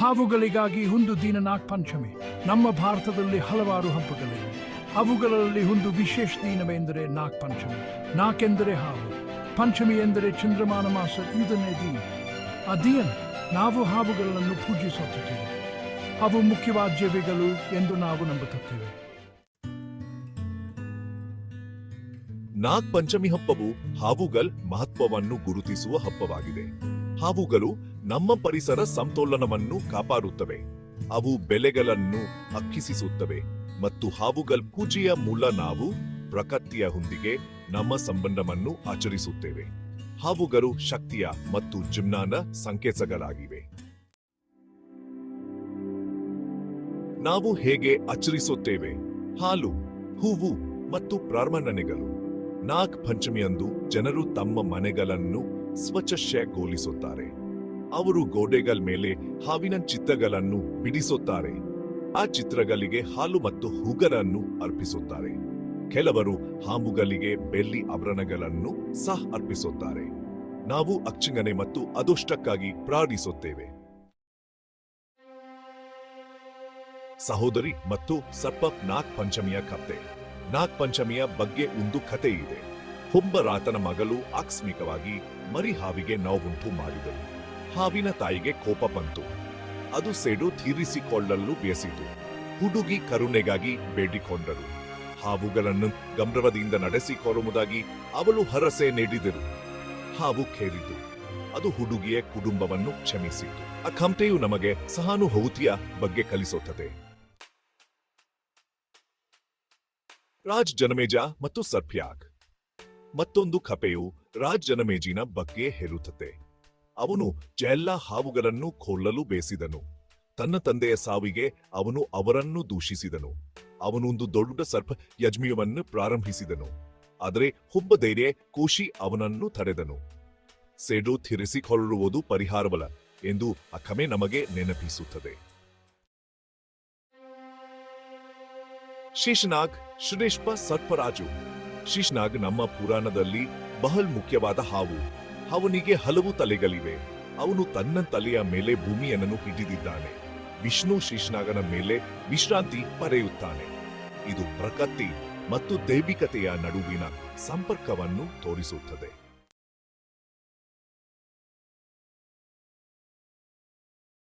ಹಾವುಗಳಿಗಾಗಿ ಒಂದು ದಿನ ನಾಗಪಂಚಮಿ ನಮ್ಮ ಭಾರತದಲ್ಲಿ ಹಲವಾರು ಹಬ್ಬಗಳಿವೆ. ಅವುಗಳಲ್ಲಿ ಒಂದು ವಿಶೇಷ ದಿನವೆಂದರೆ ನಾಗಪಂಚಮಿ ನಾಕೆಂದರೆ ಹಾವು. ಪಂಚಮಿ ಎಂದರೆ ಚಂದ್ರಮಾನ ಮಾಸ ಐದನೇ ದಿನ. ಆ ನಾವು ಹಾವುಗಳನ್ನು ಪೂಜಿಸುತ್ತೇವೆ ಅವು ಮುಖ್ಯವಾದ್ಯವಿಗಳು ಎಂದು ನಾವು ನಂಬುತ್ತೇವೆ. ನಾಗ್ ಪಂಚಮಿ ಹಬ್ಬವು ಹಾವುಗಲ್ ಮಹತ್ವವನ್ನು ಗುರುತಿಸುವ ಹಬ್ಬವಾಗಿದೆ. ಹಾವುಗಳು ನಮ್ಮ ಪರಿಸರ ಸಮತೋಲನವನ್ನು ಕಾಪಾಡುತ್ತವೆ. ಅವು ಬೆಲೆಗಳನ್ನು ಅಕ್ಕಿಸಿಸುತ್ತವೆ ಮತ್ತು ಹಾವುಗಲ್ ಪೂಜೆಯ ಮೂಲ ನಾವು ಪ್ರಕೃತಿಯ ಹೊಂದಿಗೆ ನಮ್ಮ ಸಂಬಂಧವನ್ನು ಆಚರಿಸುತ್ತೇವೆ. ಹಾವುಗಳು ಶಕ್ತಿಯ ಮತ್ತು ಜಿಮ್ನಾನ ಸಂಕೇತಗಳಾಗಿವೆ. ನಾವು ಹೇಗೆ ಆಚರಿಸುತ್ತೇವೆ? ಹಾಲು, ಹೂವು ಮತ್ತು ಪ್ರಾರ್ಮಣನೆಗಳು ನಾಗ್ ಪಂಚಮಿಯಂದು ಜನರು ತಮ್ಮ ಮನೆಗಳನ್ನು ಸ್ವಚ್ಛಗೊಳಿಸುತ್ತಾರೆ ಅವರು ಗೋಡೆಗಳ ಮೇಲೆ ಹಾವಿನ ಚಿತ್ರಗಳನ್ನು ಬಿಡಿಸುತ್ತಾರೆ. ಆ ಚಿತ್ರಗಳಿಗೆ ಹಾಲು ಮತ್ತು ಹೂಗರನ್ನು ಅರ್ಪಿಸುತ್ತಾರೆ. ಕೆಲವರು ಹಾಮುಗಳಿಗೆ ಬೆಳ್ಳಿ ಆಭರಣಗಳನ್ನು ಸಹ ಅರ್ಪಿಸುತ್ತಾರೆ. ನಾವು ಅಕ್ಷಿಂಗನೆ ಮತ್ತು ಅದೃಷ್ಟಕ್ಕಾಗಿ ಪ್ರಾರ್ಥಿಸುತ್ತೇವೆ. ಸಹೋದರಿ ಮತ್ತು ಸರ್ಪ ನಾಗ್ ಪಂಚಮಿಯ ಕಥೆ ನಾಗ್ ಪಂಚಮಿಯ ಬಗ್ಗೆ ಒಂದು ಕಥೆ ಇದೆ ಹುಂಬರಾತನ ಮಗಳು ಆಕಸ್ಮಿಕವಾಗಿ ಮರಿ ಹಾವಿಗೆ ನೋವುಂಟು ಮಾಡಿದಳು. ಹಾವಿನ ತಾಯಿಗೆ ಕೋಪ ಬಂತು. ಅದು ಸೆಡು ತೀರಿಸಿಕೊಳ್ಳಲು ಬೇಸಿತು. ಹುಡುಗಿ ಕರುಣೆಗಾಗಿ ಬೇಡಿಕೊಂಡರು. ಹಾವುಗಳನ್ನು ಗಂಭೀರದಿಂದ ನಡೆಸಿಕೊಳ್ಳುವುದಾಗಿ ಅವಳು ಹರಸೆ ನೀಡಿದರು. ಹಾವು ಕೇಳಿತು. ಅದು ಹುಡುಗಿಯ ಕುಟುಂಬವನ್ನು ಕ್ಷಮಿಸಿತು. ಆ ಕಂಪೆಯು ನಮಗೆ ಸಹಾನುಭೂತಿಯ ಬಗ್ಗೆ ಕಲಿಸುತ್ತದೆ. ರಾಜ್ ಜನಮೇಜ ಮತ್ತು ಸರ್ಪ್ಯಾಗ್ ಮತ್ತೊಂದು ಕಪೆಯು ರಾಜ್ ಜನಮೇಜಿನ ಬಗ್ಗೆ ಹೇಳುತ್ತದೆ. ಅವನು ಎಲ್ಲ ಹಾವುಗಳನ್ನು ಕೊಲ್ಲಲು ಬೇಸಿದನು. ತನ್ನ ತಂದೆಯ ಸಾವಿಗೆ ಅವನು ಅವರನ್ನು ದೂಷಿಸಿದನು. ಅವನೊಂದು ದೊಡ್ಡ ಸರ್ಪ ಯಜ್ಮಿಯವನ್ನು ಪ್ರಾರಂಭಿಸಿದನು. ಆದರೆ ಹುಬ್ಬ ಧೈರ್ಯ ಕೋಶಿ ಅವನನ್ನು ತಡೆದನು. ಸೇಡು ತಿರಿಸಿಕೊಳ್ಳುವುದು ಪರಿಹಾರವಲ್ಲ ಎಂದು ಅಖಮೆ ನಮಗೆ ನೆನಪಿಸುತ್ತದೆ. ಶೇಷನಾಗ್ ಶ್ರೇಷ್ಠ ಸರ್ಪರಾಜು. ಶೇಷನಾಗ್ ನಮ್ಮ ಪುರಾಣದಲ್ಲಿ ಬಹಳ ಮುಖ್ಯವಾದ ಹಾವು. ಅವನಿಗೆ ಹಲವು ತಲೆಗಳಿವೆ. ಅವನು ತನ್ನ ತಲೆಯ ಮೇಲೆ ಭೂಮಿಯನ್ನು ಹಿಡಿದಿದ್ದಾನೆ. ವಿಷ್ಣು ಶೀಶ್ನಾಗನ ಮೇಲೆ ವಿಶ್ರಾಂತಿ ಪಡೆಯುತ್ತಾನೆ. ಇದು ಪ್ರಕೃತಿ ಮತ್ತು ದೈವಿಕತೆಯ ನಡುವಿನ ಸಂಪರ್ಕವನ್ನು ತೋರಿಸುತ್ತದೆ.